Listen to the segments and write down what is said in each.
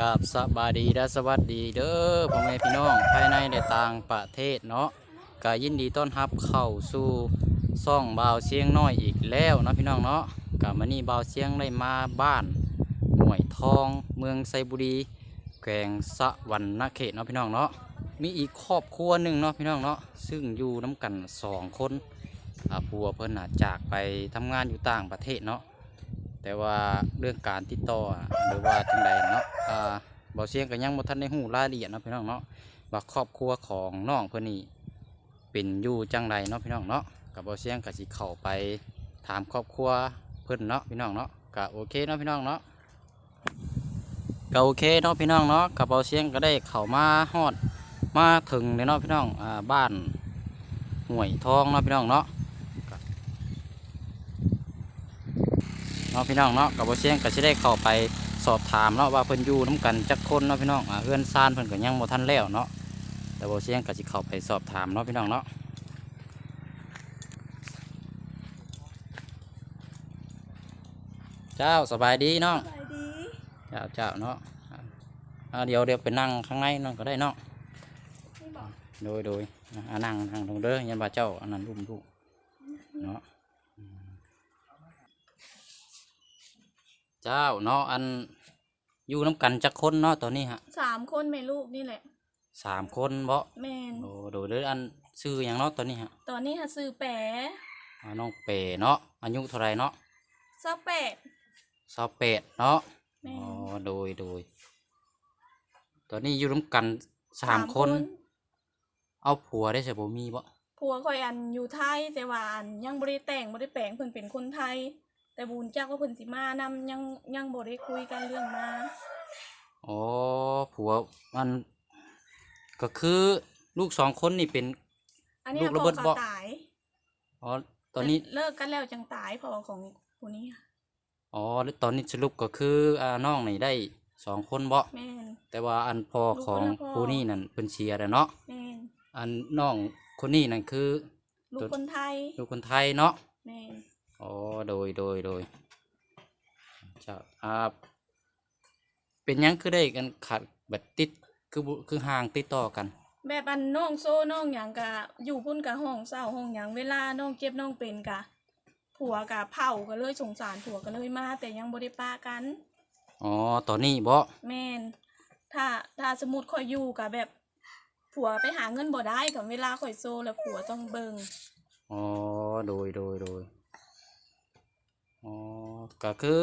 กับสบายดีและสวัสดีเด้อพ่อแม่พี่น้องภายในและต่างประเทศเนาะก็ยินดีต้อนรับเข้าสู่ซ่องบ่าวเสียงน้อยอีกแล้วนะพี่น้องเนาะกับมานี่บ่าวเสียงได้มาบ้านหน่วยทองเมืองไซบุรีแขวงสะวันนาเขตเนาะพี่น้องเนาะมีอีกครอบครัวหนึ่งเนาะพี่น้องเนาะซึ่งอยู่น้กันสองคนอ่าผัวเพิ่นน่ะจากไปทำงานอยู่ต่างประเทศเนาะ แต่ว่าเรื่องการติดต่อหรือว่าจังใดเนาะอ่าบ่เสียงก็ยังบ่ทันได้ฮู้รายละเอียดเนาะพี่น้องเนาะว่าครอบครัวของน้องเพิ่นนี่เป็นอยู่จังใดเนาะพี่น้องเนาะกับบ่เสียงก็สิเข้าไปถามครอบครัวเพิ่นเนาะพี่น้องเนาะก็โอเคเนาะพี่น้องเนาะก็โอเคเนาะพี่น้องเนาะกับบ่เสียงก็ได้เข้ามาฮอดมาถึงเลยเนาะพี่น้องอ่าบ้านห้วยทองเนาะพี่น้องเนาะ เนาะพี่น้องเนาะกับบ่เสียงก็สิได้เข้าไปสอบถามเนาะว่าเพิ่นอยู่น้กันจักคนเนาะพี่น้องอ่าเฮือนซ่านเพิ่นก็ยังบ่ทันแล้วเนาะแต่บ่เสียงก็สิเข้าไปสอบถามเนาะพี่น้องเนาะเจ้าสบายดีเนาะสบายดีเจ้าเจ้าเนาะอ่าเดี๋ยวเดี๋ยวไปนั่งข้างในนั่นก็ได้เนาะนี่บอกโดยโดยอ่านั่งนั่งตรงเด้อยันบ่าเจ้าอันนั้นรุ่มลูกเนาะอืม เจ้าเนาะอันอยู่น้กันจักคนเนาะตอนนี้ฮะสามคนแม่ลูกนี่แหละ สามคนบ่แมนโอ้โดยเด้ออันซื้อหยังเนาะตอนนี้ฮะตอนนี้หาซื้อแปะอ่าน้องเปเนาะอายุเท่าไหรเนาะซาแปดสาวเป็ดเนาะแม่อ๋อนโดยโดยตอนนี้อยู่น้กันสามคน เอาผัวได้ใช่บ่มีบ่ผัวคอยอันอยู่ไทยแต่ว่าอันยังบ่ได้แต่งบ่ได้แปลงเพิ่นเป็นคนไทย แต่บุญจักว่าเพิ่นสิมานำยังยังบ่ได้คุยกันเรื่องมาอ๋อผัวมันก็คือลูกสองคนนี่เป็น อันนี้ลูกระพ่เบิอดเขาบ่ตายอ๋อตอนนี้เลิกกันแล้วจังตายพ่อของผู้นี้อ๋อแล้วตอนนี้สรุปก็คืออ่าน้องนี่ได้สองคนบ่แม่น แต่ว่าอันพ่อลูกของคนละพ่อ ผู้นี่นั่นเป็นเชียร์แล้วเนาะแม่นอันน้องคนนี้นั่นคือ ลูกคนไทยลูกคนไทยเนาะ แม่น อ๋อโดยโดยโดยเจ้าอ่าเป็นหยังคือได้กันขาดแบบติดคือบ่คือห่างติดต่อกัน แบบอันน้องโซ่น้องหยังกะอยู่พุ่นกะห้องเศร้าห้องหยังเวลาน้องเจ็บน้องเป็นกะผัวกะเผาก็เลยสงสารผัวก็เลยมา แต่ยังบ่ได้ป้ากัน อ๋อตอนนี้บ่แม่นถ้าถ้าสมมุติข่อยอยู่กะแบบ ผัวไปหาเงินบ่ได้กับเวลาข่อยโซแล้วผัวต้องเบิงอ๋อโดยโดยโดยอ๋อ ก็คือ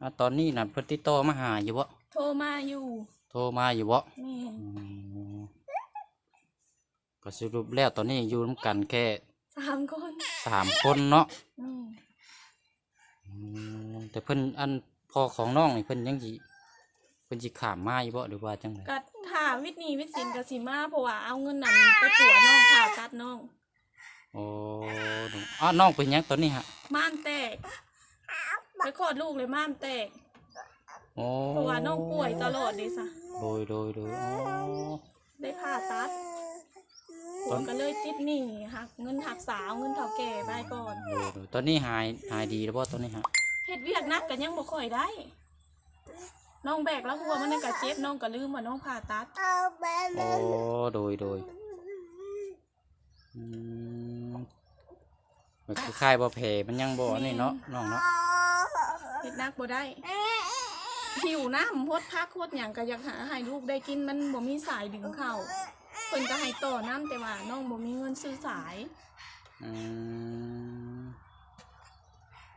อ่าตอนนี้น่ะเพิ่นติดต่อมาหาอยู่บ่โทรมาอยู่โทรมาอยู่บ่แม่นอืมก็สรุปแล้วตอนนี้อยู่นำกันแค่สามคนสามคนเนาะอืมอืมแต่เพิ่นอันพ่อของน้องนี่เพิ่นยังสิเพิ่นสิข้ามมาอยู่บ่หรือว่าจังไดก็ถ้าวิทย์นี้วิทย์สินก็สิมาเพราะว่าเอาเงินนั้นไปปัวน้องผ่าตัดน้อง โอ้ดูอ้าวน้องเป็นหยังตอนนี้ฮะม่านแตกไป คลอดลูกเลยม่านแตกโอ้เพราะว่าน้องป่วยตลอดเลยสะโดยโดยโดยอ๋อได้ผ่าตัดผัวก็เลยติดหนี้หักเงินหักสาวเงินเฒ่าแก่ไปก่อนโดยโดยตอนนี้หายหายดีแล้วบ่ตอนนี้ฮะเฮ็ดเวียกหนักก็ยังบ่ค่อยได้ น้องแบกแล้วหัวมันนั่นก็เจ็บน้องก็ลืมว่าน้องผ่าตัด โอ้โดยโดยอืมมันคือคล้ายบ่แผลมันยังบ่อันนี่เนาะน้องเนาะเฮ็ดห นักบ่ได้ หิวน้ำพดพักพดหยังก็อยากหาให้ลูกได้กินมันบ่มีสายดึงเข้าเพิ่นก็ให้ต่อน้ำแต่ว่าน้องบ่มีเงินซื้อสายอืม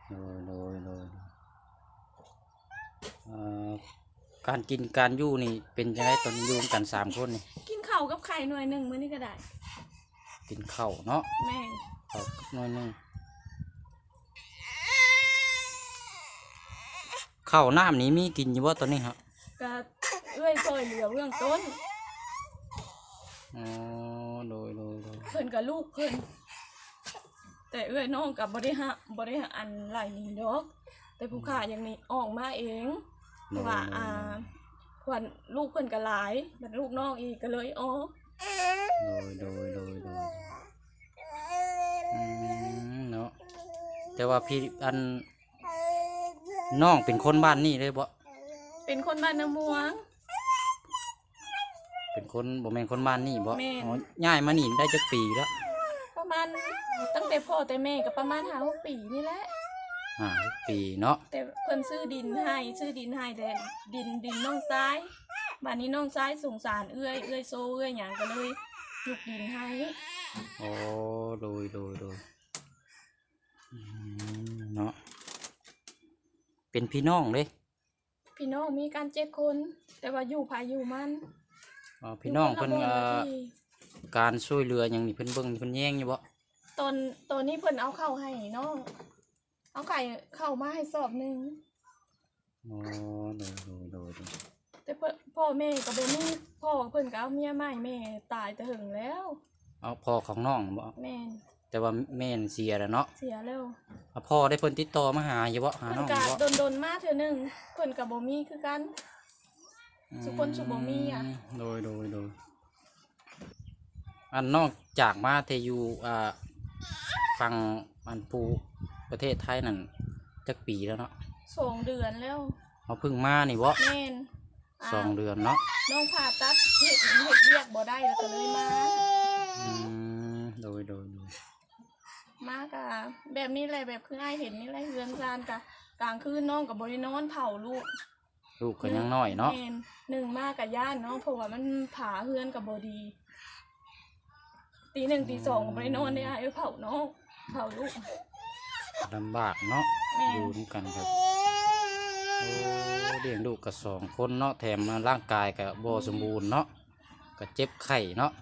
โดยโดยโดยเอ่อการกินการอยู่นี่เป็นจังไดตอนนี้อยู่กันสามคนนี่กินข้าวกับไข่หน่วยหนึงมื้อนี้ก็ได้ กินข้าวเนาะแม่ง ข้าวน้อยหนึง ข้าวน้ำนี้มีกินอยู่บ่ตอนนี้ฮะก็เอื้อยช่วยเหลือเบื้องต้นอ๋อโดยโดยโดยเพิ่นกับลูกเพิ่นแต่เอื้อยน้องกับบริหารบริหารอันไหลนี้ดอก แต่ผู้ขาอย่างนี้ออกมาเองเพราะว่าอ่าขวัญลูกเพิ่นก็หลายบัดลูกน้องอีกก็เลยอ๋อโดยโดยโดยโดยอืมเนาะแต่ว่าพี่อัน น้องเป็นคนบ้านนี่เลยบ่เป็นคนบ้านนาม่วง เป็นคนบ่แม่นคนบ้านนี่บ่แม่น อ๋อย้ายมานี่ได้จักปีแล้วประมาณตั้งแต่พ่อแต่แม่ก็ประมาณห้าหกปีนี่แหละ อ่าปีเนาะแต่เพิ่นซื้อดินให้ซื้อดินให้แต่ดินดินน้องซ้ายบ้านนี้น้องซ้ายสงสารเอื้อยเอื้อยโซเอื้อยหยังก็เลยยุกดินให้โอ้โดยโดยโดยอืมเนาะ เป็นพี่น้องเด้พี่น้องมีกันเจ็ดคน แต่ว่าอยู่ภายอยู่มันอ๋อพี่น้องเพิ่นยู่คเอ่ละอบ้านละที่การช่วยเหลือหยังนี่เพิ่นเบิ่งเพิ่นแย่งอยู่บ่ตอนตอนนี้เพิ่นเอาเข้าวให้น้องเอาไข่เข้าวมาให้สอบหนึ่งอ๋อโดยโดยโดยโดยแต่เพิ่นพ่อแม่ก็บ่มีพ่อเพิ่นก็เอาเมียใหม่แม่ตายแต่หึงแล้ว เอาพ่อของน้องบ่แม่น แต่ว่าแม่นเสียแล้วเนาะเสียแล้วเอาพ่อได้เพิ่นติดต่อมาหาอยู่บ่หาเพิ่นน้องอก็ยู่บ่โดนๆมาเทื่อหนึงเพิ่นก็บ่มีคือกัน สุคนสุบ่มีอะ มโดยโดยโดยอันนอกจากมาเทอยู่อ่าฟังอันปูประเทศไทยนั่นจักปีแล้วเนาะสองเดือนแล้วเขาเพิ่งมานี่บ่แม่นอ่าสองเดือนเนาะน้องผ่าตัดเฮ็ดเฮ็ดเวียกบ่ได้แล้วก็เลยมาอืมโดยโดยโดย มากะแบบนี้แหละแบบคืออ้ายเห็นนี่แหละเรือนซานกะกลางคืนน้องกับบริโนอนเผาลูกลูกก็ยังน้อยเนาะแม่หนึ่งมากกับย่านเนาะเพราะว่ามันผาเฮือนกับบดี ตีหนึ่งตีสองกับบริโนอนได้อ้ายเอ้ยเผาน้องเผาลูกลำบากเนาะแม่อยู่ด้วยกันครับโอ้เลี้ยงลูกกับสองคนเนาะแถมร่างกายกับบ่สมบูรณ์เนาะก็เจ็บไข้เนาะ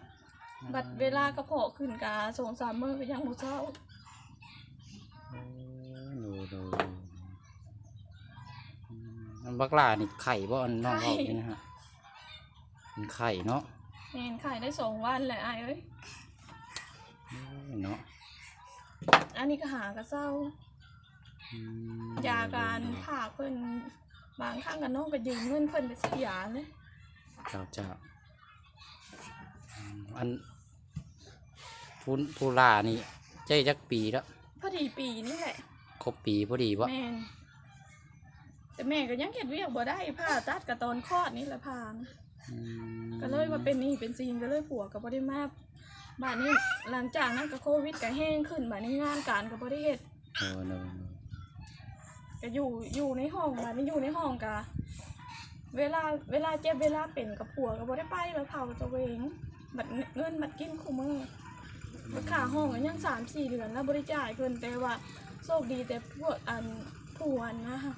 บัดเวลากระเพาะขึ้นกาสองสามมื้อก็ยังบ่เช้าโอ้ ดูดูดูอืมอันบักลานี่ไข่บ่อันน้องเขาเป็นนะฮะเป็นไข่เนาะแม่นขายได้สองวันแหละอ้ายเอ้ยโอ้ย เนาะอันนี้ก็หากระเศร้าอืมยาการผ่าเพิ่นบางครั้งกับน้องก็ยืมเงินเพิ่นไปซื้อยาเลยเจ้าเจ้าอืมอันพูนพูลานี่ใจจักปีแล้วพอดีปีนี่แหละคร บปีพอดีวะแม่นแต่แม่ก็ยังเห็ดเวียกบ่ได้ผ่าตัดกับตอนคลอดนี่แหละพาง อืมก็เลยมาเป็นหนี่เป็นซีนก็เลยผัวกับบ่ได้มาบ้านนี้หลังจากนั้นก็โควิดก็แห้งขึ้นบ้านนี้งานการก็บ่ได้เฮ็ดเออเนอะเนอะก็อยู่อยู่ในห้องบ้านนี้อยู่ในห้องก็เวลาเวลาเจ็บเวลาเป็นกับผัวก็บ่ได้ไปแล้วเผาตัวเองบัดเงินบัดกินคู่มือบัดค่าห้องก็ยังสามสี่เดือนแล้วบ่ได้จ่ายเพิ่นแต่ว่า โชคดีแต่พวกอันผัวนะคะ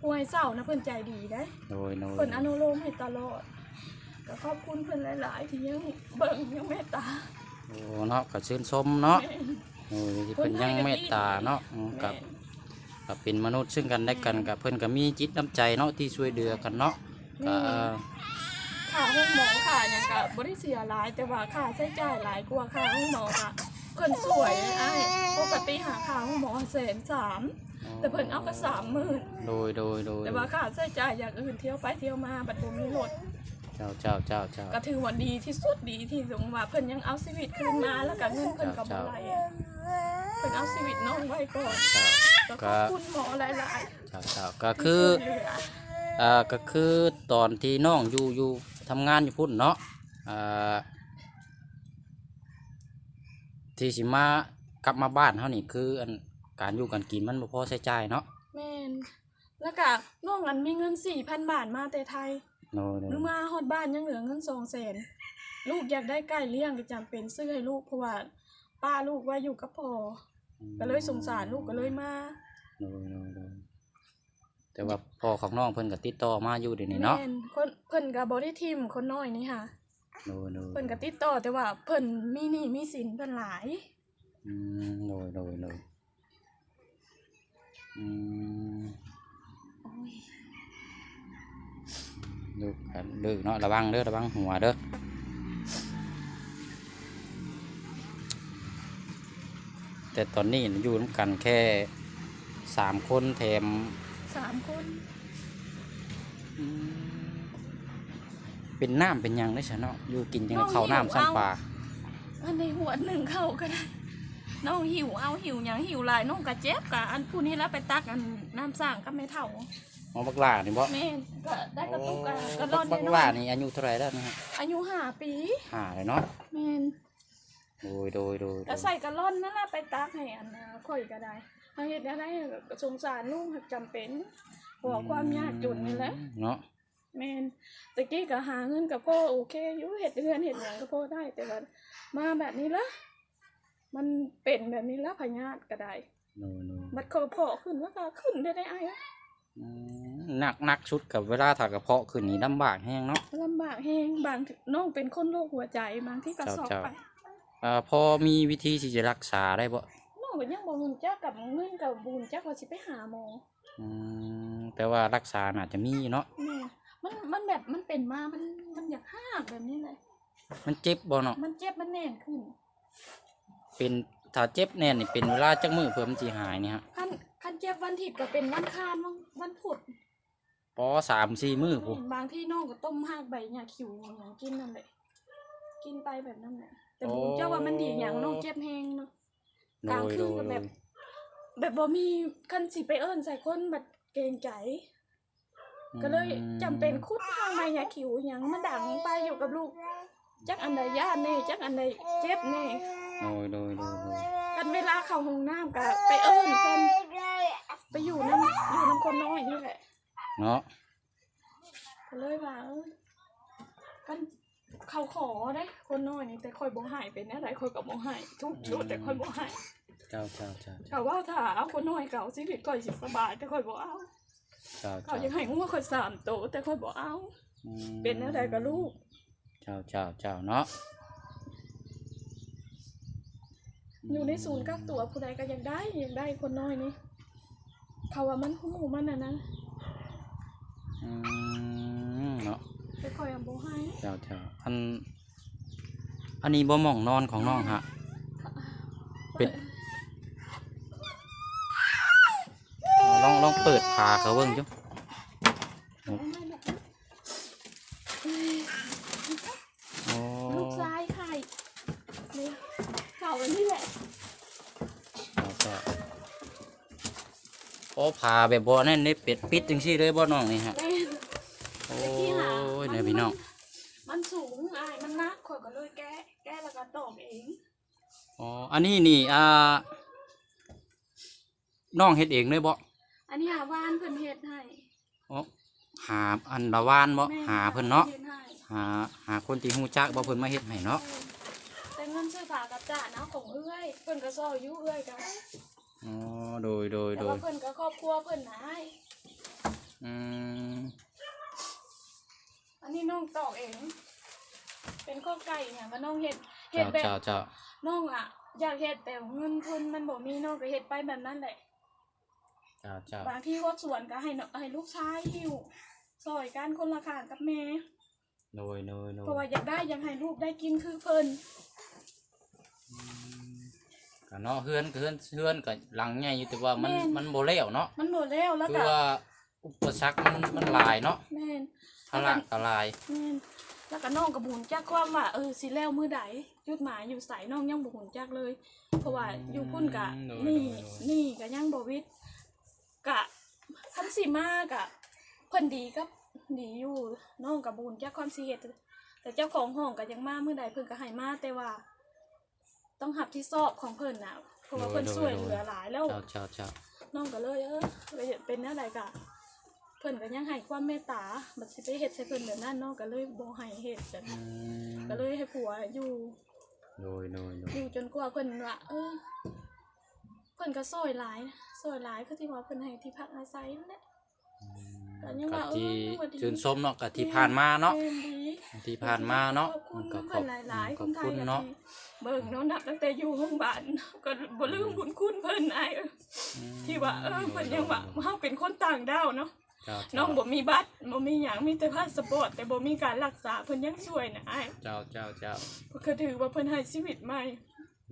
ผัวให้เศร้านะเพิ่นใจดีได้โดยโดยเพิ่นอนุโลมให้ตลอดก็ขอบคุณเพิ่นหลาย ๆ ที่ยังเบิ่งยังเมตตาโอ้เนาะก็ชื่นชมเนาะแม่โอ้ยที่เพิ่นยังเมตตาเนาะอืมกับแม่กับเป็นมนุษย์ซึ่งกันและกันกับเพิ่นก็มีจิตน้ำใจเนาะที่ช่วยเหลือกันเนาะก็เอ่อค่าห้องหมอค่าหยังก็บ่ได้เสียหลายแต่ว่าค่าใช้จ่ายหลายกว่าค่าห้องหมอก็ เพิ่นสวยอ้ายปกติหาค่าห้องหมอแสนสามแต่เพิ่นเอาก็สามหมื่นโดยโดยโดยแต่ว่าค่าใช้จ่ายอย่างอื่นเที่ยวไปเที่ยวมาบัดบ่มีรถเจ้าเจ้าเจ้าเจ้าก็ถือว่าดีที่สุดดีที่สุดว่าเพิ่นยังเอาชีวิตคืนมาแล้วก็เงินเพิ่นก็บ่ไหลเพิ่นเอาชีวิตน้องไว้ก่อนเจ้าก็ขอบคุณหมอหลายๆเจ้าเจ้าก็คือที่ช่วยเหลืออ่าก็คือตอนที่น้องอยู่อยู่ทำงานอยู่พุ่นเนาะอ่า ที่สิมากลับมาบ้านเฮานี่คืออันการอยู่กันกินมันบ่พอใช้จ่ายเนาะแม่นแล้วก็น้องอันมีเงินสี่พันบาทมาแต่ไทยโดยโดหรืยอมาฮอดบ้านยังเหลือเงินสองแสนลูกอยากได้ไก่เลี้ยงก็จำเป็นซื้อให้ลูกเพราะว่าป้าลูกว่าอยู่กับพ่อก็เลยสงสารลูกก็เลยมาโดยโดยโดยแต่ว่าพ่อของน้องเพิ่นก็ติดต่อมาอยู่เดี๋ยวนี้เนาะ แม่นคนเพิ่นก็บ่ได้ทิมคนน้อยนี่ค่ะ โดยโดยเพิ่นก็ติดต่อแต่ว่าเพิ่นมีหนี้มีสินเพิ่นหลาย อืมโดยโดยโดยอืมโอ้ยดึกครับดึกเนาะระวังเด้อระวังหัวเด้อแต่ตอนนี้อยู่ร่วมกันแค่สามคนแถมสามคน อืม เป็นน้ำเป็นหยังได้ชะเนาะอยู่กินยังข้าวน้ำซ้ำปลาอันในหัวหนึ่งเข้าก็ได้ น้องหิวเอาหิวหยังหิวหลายน้องก็เจ็บกะอันผู้นี้แล้วไปตักอันน้ำสร้างก็ไม่เท่าอ๋อบักหลานี่บ่แม่นก็ได้กระตุกอะกระบัร่อกนบักน้หลาอยนี่อายุเท่าไหร่แล้วนะฮะๆอายุห้าปีหาเลยเนาะแม่นโดยโดยโดยโดก็ยใส่กระร่อนนั่นแหละไปตากให้อันนะข่อยก็ได้ทางเฮ็ดได้ก็สงสารลุงจำเป็นบอกความยากจนนี่แหละ เนาะ แม่นตะกี้ก็หาเงินกับพ่อโอเคอยู่เฮ็ดเรือนเฮ็ดหยังก็พ่อได้แต่ว่ามาแบบนี้ละมันเป็นแบบนี้ละพญาติก็ได้โดยโดยบัดคอพอขึ้นแล้วก็ขึ้นได้ได้ไอ้ายอะอืมหนักหนักชุดกับเวลาถากกระเพาะขึ้นนี่ลำบากแห้งเนาะลำบากแฮงบางทีน้องเป็นคนโรคหัวใจบางที่ก็สอบเจ้าไปอ่าพอมีวิธีที่จะรักษาได้บ่น้องก็ยังบ่ฮู้จักกับเงินกับบุญจักว่าสิไปหาหมออืมแต่ว่ารักษาน่าจะมีเนาะแม่มันมันแบบมันเป็นมา มันมันอยากห้ากแบบนี้เลย มันเจ็บบ่เนาะมันเจ็บมันแน่นขึ้น เป็นถ้าเจ็บแน่นนี่เป็นเวลาจักมือเพิ่มนสิหายนี่ฮะคันคันเจ็บวันถิดก็เป็นวันคานวันวันพุธปอสามสี่มือผมบางที่น้องก็ต้มหากใบหญ้าขิวอย่างกินนั่นแหละกินไปแบบนั้นแหละแต่บุญเจ้าว่ามันดีอย่างน้องเจ็บแฮงเนาะโดกลางยคืโดนยก็โดแบยบแบบบ่มีคันสิไปเอิ้นใส่คนแบบเกรงใจ ก็เลยจำเป็นคุดทางใบหญ้าขิวอย่างมันดังไปอยู่กับลูก จักอันใดย่านแน่จักอันใดเจ็บแน่โดยโดยโดยโดยกันเวลาเข้าห้องน้ำก็ไปเอิ้นเพิ่นไปอยู่น้ำอยู่น้ำคนน้อยนี่แหละเนาะก็เลยว่าเออกันเขาขอได้คนน้อยนี่แต่คอยบ่ใหายเป็นอะไรคอยกับบ่ใหายทุกชุดแต่คอยบ่ใหายเจ้าเจ้าเจ้าเขาว่าถ้าเอาคนน้อยเก่าชีวิตคอยสิสบายแต่คอยบ่เอา เจ้าเขาเจ้ายังให้งัวคอยสามโตวแต่คอยบ่เอา อืมเป็นอะไรกับลูก เจ้าเจ้าเจ้าเนาะอยู่ในศูนย์กักตัวผู้ใดก็ยังได้ยังได้คนน้อยนี่ เขาว่ามันหูมันน่ะนะอืมเนาะแต่คอยยังบ่ให้เจ้าเจ้าอัน อันนี้บ่หม่องนอนของน้องฮะ เป็น ลองลองเปิดผาเขาเบิ่งจุเอาไม่หรอกโอ้ลูกชายไข่นี่เขาอันนี้แหละแล้วก็โอ้ผาแบบบ่นั่นนี่เป็ดปิดจังซี่เลยบ่น้องนี่ฮะแม่นโอ้แต่ที่หายเนี่ยพี่น้องมันสูงอายมันนักข่อยก็เลยแก้แก้แล้วก็ตอกเองอ๋ออันนี้นี่อ่าน้องเฮ็ดเองเลยบ่ อันนี้หาว่านเพิ่นเฮ็ดให้ อ๋อหาอันละวานบ่แม่หาเพิ่นเนาะฮ็ดให้หาหาคนที่ฮู้จักบ่เพิ่นมาเฮ็ดให้เนาะแต่เงินซื้อผ้ากับจ่านะของเอื้อยเพิ่นก็ซอยอยู่เอื้อยกันอ๋อโดยโดยแต่โดว่ายเพิ่นก็ครอบครัวเพิ่นนายอืมอันนี้น้องตอกเอง เป็นข้อไก่เนี่ยก็น้องเฮ็ดเฮ็ดเจ้าแบบเจ้าเจ้าน้องอะอยากเฮ็ดแต่เงินทุนมันบ่มีน้องก็เฮ็ดไปแบบนั้นแหละเจ้าเจ้าบางที่รถสวนก็ให้น้องให้ลูกชายหิ้ว ซอยกันคนละข้างกับแม่โดยโดยโดเพราะยว่าอยากได้อยากให้ลูกได้กินคือเพิ่นก็เนาะเฮือนก็เฮือนเฮือนก็หลังใหญ่อยู่แต่ว่ามันมันบ่แล้วเนาะมันหมดแล้วแล้วคือก็ว่าอุปสรรคมันมันหลายเนาะแม่น ภาระก็หลาย แม่นแล้วก็น้องกับบุญจักความว่าเออสิแล้วมื้อใดจุดหมายอยู่ไสน้องยังบ่ฮู้จักเลย เพราะว่าอยู่พุ่นกะนี่นี่ก็ยังบ่วิทย์กะคันสิมากะ เพิ่นดีกับดีอยู่น้องกับบุญจักความสิเฮ็ดแต่เจ้าของห้องก็ยังมามื้อใดเพิ่นก็ให้มาแต่ว่า ต้องหับที่สอบของเพิ่นน่ะเพราะว่าเพิ่นช่วยเหลือหลายแล้ว เจ้าเจ้าเจ้าน้องก็เลยเออเลยเป็นแนวใดกะเพิ่นก็ยังให้ความเมตตาบัดสิไปเฮ็ดใส่เพิ่นแบบนั้นน้องก็เลยบ่ให้เฮ็ดแบบอืมก็เลยให้ผัวอยู่ โดยโดยโดยอยู่จนกว่าเพิ่นว่าเออเพิ่นก็ซอยหลายซอยหลายคือที่ว่าเพิ่นให้ที่พักอาศัยนั่นแหละก็ยั งกัว่าบเออที่ยังว่าดีชื่นชมเนาะกับที่ผ่านมาเนาะแม่ดีที่ผ่านมาเนาะขอบคุณก็ขเพิ่อนบหลายๆขคอบนไทยคุณอะเนาะที่เบิ่งเนาะนับตั้งแต่อยู่โรงพยาบาลก็บ่ลืมบุญคุณเพิ่นไอ้ายเอ้ยที่ว่าเออเพิ่นยังว่าเฮาเป็นคนต่างดาวเนาะเจ้าน้องบ่มีบัตรบ่มีหยังมีแต่พาสปอร์ตแต่บ่มีการรักษาเพิ่นยังช่วยนะอ้ายเจ้าเจ้าเจ้าก็ถือว่าเพิ่นให้ชีวิตใหม่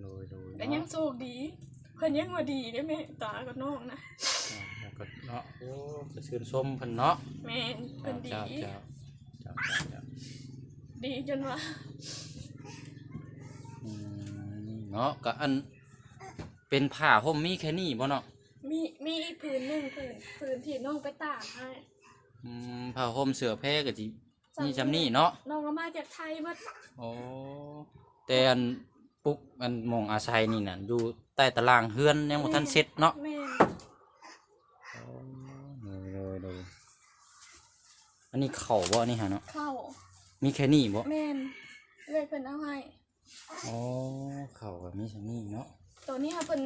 โดยโดยแต่ยังโชคดี เพิ่นยังว่าดีได้แม่ตากับน้องนะ แล้วก็เนาะโอ้ก็ชื่นชมเพิ่นเนาะแม่นเพิ่นดี เจ้าเจ้าเจ้าเจ้าเจ้าดีจนว่าอืมเนาะก็อัน เป็นผ้าห่มมีแค่นี้บ่เนาะมีมีอีกผืนหนึ่งผืนผืนที่น้องไปตากให้อืมผ้าห่มเสื้อแพร่ก็สินี่จำนี่เนาะ น้องก็มาจากไทยมาโอ้แต่อันปุ๊กอันหมองอาศัยนี่น่ะอยู่ใต้ตารางเฮือนยังบ่ทันเสร็จเนาะแม่น โอ้โดยโดย อันนี้เข่าบ่อันนี่ฮะเนาะเข้ามีแค่นี้บ่แม่นเลยเพิ่นเอาให้อ๋อเข่ากับมีซำนี้เนาะตัวนี้ค่ะเพิ่น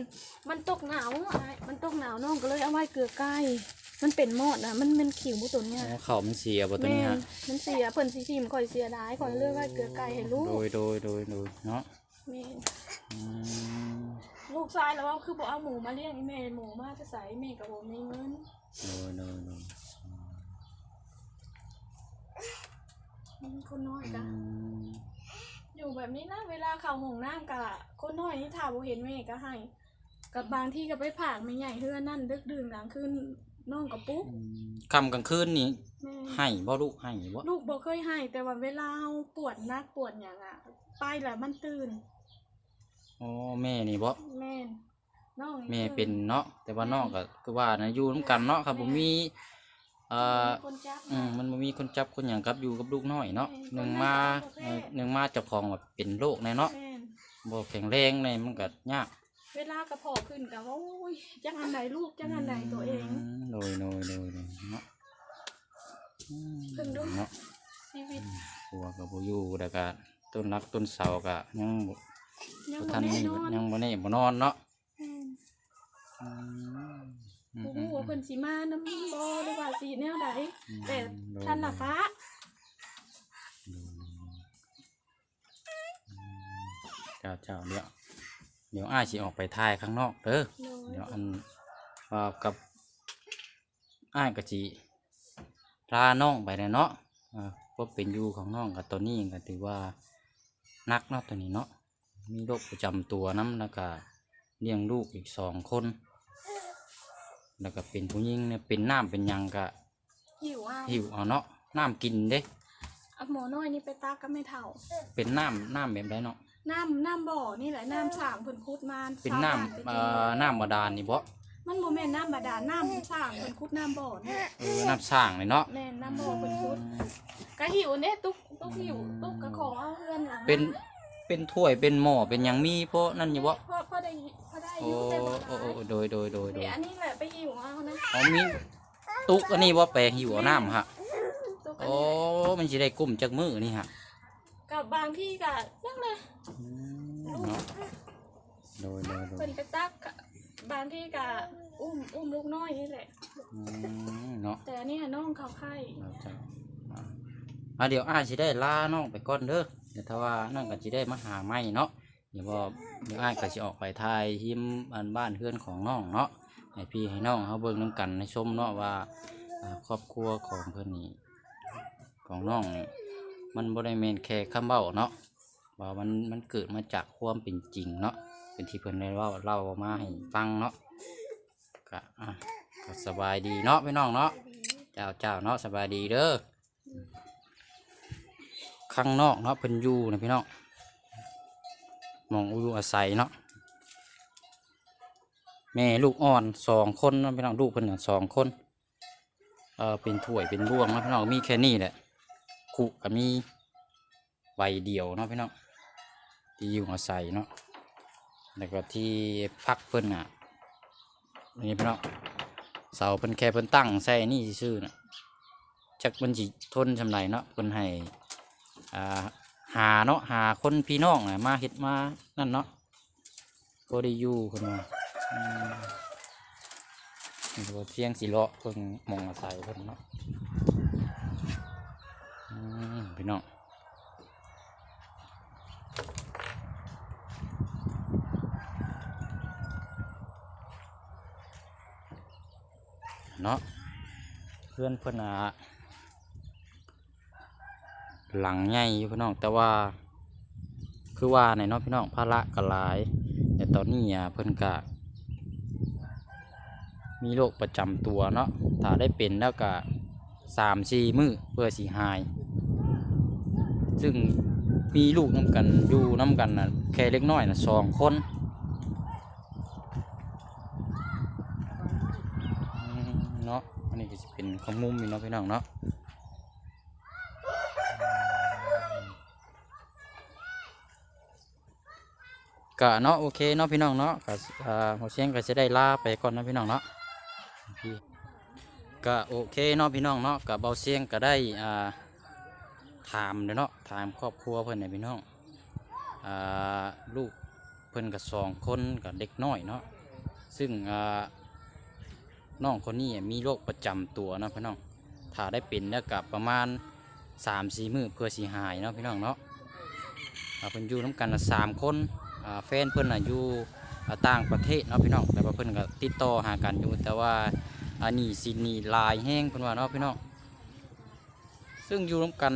มันตกหนาวอะมันตกหนาวน้องก็เลยเอาไว้เกลือใกล้มันเป็นหมอดนะมันเป็นขิวบุตัวเนี้ยอ๋อเข่ามันเสียบ่ตัวแม่นี้นฮะมันเสียเพิ่นสิทิมข่อยเสียดายข่อยเลือกไว้เกลือไก่ให้ลูกโดยโดยโดยโดยเนาะแม่น อืมลูกชายแล้วว่าคือบ่เอาหมูมาเลี้ยงอีแม่หมูมาจะใส่แม่ก็บ่มีเงินโดยโดยโดย มัน คนน้อยอืกะมอยู่แบบนี้นะเวลาเข้าห้องน้ำกะคนน้อยนี่ถ้าบ่เห็นแม่ก็ให้ กับบางที่ก็ไปผากไม่ใหญ่เฮือนั่นดึกดื่นกลางคืนน้องกับปุ๊บอืมคำกลางคืนนี่แม่ให้บ่ลูกให้บ่ลูกบ่เคยให้ แต่ว่าเวลาเราปวดนักปวดอย่างอะ ไปแล้วมันตื่น อ๋อแม่นี่บ่แม่นน้องนี่แม่ตื่เป็นเนาะแต่ว่าน้องก็คือว่านะอยู่นํกันเนาะครับบ่มีเอ่อมีคนจับอืมมันบ่มีคนจับคนหยังกับอยู่กับลูกน้อยเนาะแม่หนึ่งมาคนแรกเอ่อหนึ่งมาเจ้าของแบบเป็นโรคแน่เนาะแม่นบ่แข็งแรงในมันก็ยากเวลากระเพาะขึ้นก็ว่าโอ้ยจังอันใดลูกจังอันใดตัวเอง มโดยโดยโดยโดยเนาะอืมเพิ่งดูเนาะ ชีวิตผัวก็บ่อยู่แล้วก็ต้นรักต้นเสาก็ยังบ่ยังบ่บ่ทันแน่นี่นอนยังบ่แน่บ่นอนเนาะแม่นอืมอืม บ่อืฮู้มว่าเพิ่นสิมานํบ่หรือว่าสิแนวใดอืมแต่โดยท่านน่ะฟ้าเจ้าเจ้าเดี๋ยวเดี๋ยวอ้ายสิออกไปถ่ายข้างนอกเด้อโดยเดี๋ยวอันว่ากับอ้ายกะจีลาน้องไปแล้วเนาะอ่าพวกเป็นอยู่ของน้องกับตัวนี้ก็ถือว่านักเนาะตัวนี้เนาะมีโรคประจำตัวน้ำแล้วก็เลี้ยงลูกอีกสองคน แล้วก็เป็นผู้หญิงเนี่ยเป็นน้ำเป็นหยังก็หิวเอาหิวเอาเนาะน้ำกินเด้ เอาหมอน้อยนี่ไปตากกับแม่เฒ่า เป็นน้ำน้ำแบบไรเนาะน้ำน้ำบ่อนี่แหละน้ำสร้างเพิ่นขุดมาเป็นชาวบ้าน้ำไปเอ่กินอน้ำบาดาลนี่บ่มันบ่แม่นน้ำบาดาลน้ำสร้างเพิ่นขุดน้ำบ่อนี่เออน้ำสร้างเลยเนาะแม่นน้ำบ่อเพิ่นขุดก็หิวเด้ตุ๊กตุ๊กหิวตุ๊กก็ขอเอาเฮือนหลังเป็น เป็นถ้วยเป็นหม้อเป็นหยังมีพวกนั่นอยู่บ่พอพอได้พอได้อโอ้ยู่แต่บ่โอ้หลายโอ้โดยโดยโดยโดเดี๋ยยวอันนี้แหละไปหิวเอานะอ๋อมีตุกอันนี้ว่าแปลงหิวเอาน้ำฮะตุ๊กอันโอ้นี้มันสิได้กุ้มจากมือนี่ฮะกับบางที่ก็จังเลยอืมเนาะโดยโดยโดเพิ่ยนไปตักกะบางที่ก็อุ้มอุ้มลูกน้อยนี่แหละ อืมเนาะแต่อันนี้น้องเขาไข้เราจะอ่าอะเดี๋ยวอ้ายสิได้ลาน้องไปก่อนเด้อ เดี๋ยวถ้าว่านั่นก็สิได้มาหาไม่เนาะเดี๋ยวว่าเดี๋ยวอ้ายก็สิออกไปทายหิมบ้านบ้านเพื่อนของน้องเนาะให้พี่ให้น้องเขาเบิ่งนํกันในชมเนาะว่าอ่าครอบครัวของเพื่อนนี่ของน้องนี่มันบ่ได้แม่นแค่คำเบ้าเนาะว่ามันมันเกิดมาจากความเป็นจริงเนาะเป็นที่เพิ่อนได้เล่าเล่ามาให้ฟังเนาะก็อะก็สบายดีเนาะพี่น้องเนาะเจ้าเจ้าเนาะสบายดีเด้อ ข้างนอกเนาะเพิ่นอยู่นะพี่น้องมองอยู่อาศัยเนาะแม่ลูกอ่อนสองคนเนาะพี่น้องลูกเพิ่นสองคนเออเป็นถ้วยเป็นบ่วงเนาะพี่น้องมีแค่นี้แหละคุก็มีใบเดียวเนาะพี่น้องที่อยู่อาศัยเนาะแล้วก็ที่พักเพิ่นน่ะนี่พี่น้องเสาเพิ่นแค่เพิ่นตั้งใส่นี่ซื่อน่ะจักมันสิทนสำไรเนาะเพิ่นให้อ่ หาเนาะหาคนพี่น้องมาเฮ็ดมานั่นเนาะก็ได้อยู่เพิ่นว่าอืมนี่ก็เสียงสิเลาะเพิ่นมองอาศัยเพิ่นเนาะพี่น้องเนาะเพื่อนเพิ่อนอะ หลังใหญ่อยู่พี่น้องแต่ว่า คือว่าในเนาะพี่น้องภาระก็หลาย แต่ตอนนี้อะเพิ่นก็มีโรคประจำตัวเนาะถ้าได้เป็นแล้วก็สามสี่มือเพื่อสีหาย ซึ่งมีลูกน้ำกันอยู่น้ำกันนะแค่เล็กน้อยนะสองคนเนาะอันนี้ก็จะเป็นของมุมอยู่เนาะพี่น้องเนาะ ก็เนาะโอเคเนาะพี่น้องเนาะก็อ่าหมอเสียงก็จะได้ลาไปก่อนเนาะพี่น้องเนาะพี่ก็โอเคเนาะพี่น้องเนาะกับเบาเสียงก็ได้อ่าถามเด้อเนาะถามครอบครัวเพิ่นเนี่ยพี่น้องอ่าลูกเพิ่นกับสองคนกับเด็กน้อยเนาะซึ่งอ่าน้องคนนี้มีโรคประจำตัวเนาะพี่น้องถ้าได้เป็นเนี่ยกับประมาณสามสี่มือเพื่อสีหายเนาะพี่น้องเนาะอ่าเพิ่นอยู่น้ำกันน่ะสามคนอ่า แฟนเพิ่นน่ะอยู่ต่างประเทศเนาะพี่น้องแต่ว่าเพิ่อนก็ติดต่อหากันอยู่แต่ว่าอันนี้สินีลายแห้งเพิ่นว่าเนาะพี่น้องซึ่งอยู่น้ำกัน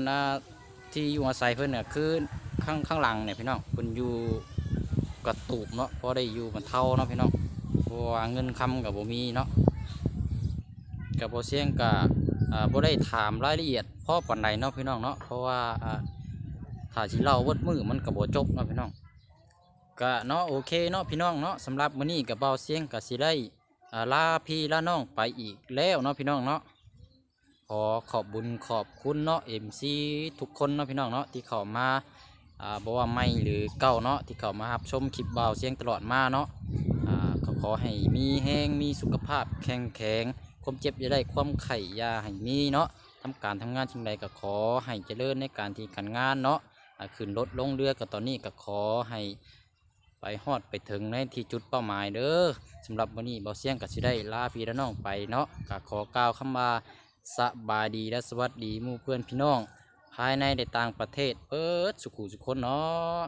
ที่อยู่อาศัยเพิ่อนเนี่ยคือข้างข้างหลังเนี่ยพี่น้องเพิ่นอยู่กระตูบเนาะพอได้อยู่มันเท่าเนาะพี่น้องเพราะว่าเงินคำกับบ่มีเนาะกับโบเซียงกับอ่าบ่ได้ถามรายละเอียดพ่อปานใดเนาะพี่น้องเนาะเพราะว่าถ้าสิเล่าวิดมือมันกับโบจบเนาะพี่น้อง ก็เนาะโอเคเนาะพี่น้องเนาะสำหรับมื้อนี้กับเบาเสียงก็สิได้ลาพี่ลาน้องไปอีกแล้วเนาะพี่น้องเนาะขอขอบบุญขอบคุณเนาะ MC ทุกคนเนาะพี่น้องเนาะที่เข้ามาอ่าบ่ว่าใหม่หรือเก่าเนาะที่เข้ามารับชมคลิปเบาเสียงตลอดมาเนาะอ่าก็ขอให้มีแห้งมีสุขภาพแข็งแข็งความเจ็บอย่าได้ความไข่ยาให้มีเนาะทำการทำงานชิงใดก็ขอให้เจริญในการที่การงานเนาะขึ้นรถลงเรือก็ตอนนี้ก็ขอให้ ไปฮอดไปถึงในที่จุดเป้าหมายเด้อสำหรับวันนี้บาเสียงก็สิได้ลาพี่และน้องไปเนาะก็ขอกล่าวคำว่าสบายดีและสวัสดีหมู่เพื่อนพี่น้อง ภายในในต่างประเทศเปิดสุขุสุขคนเนาะ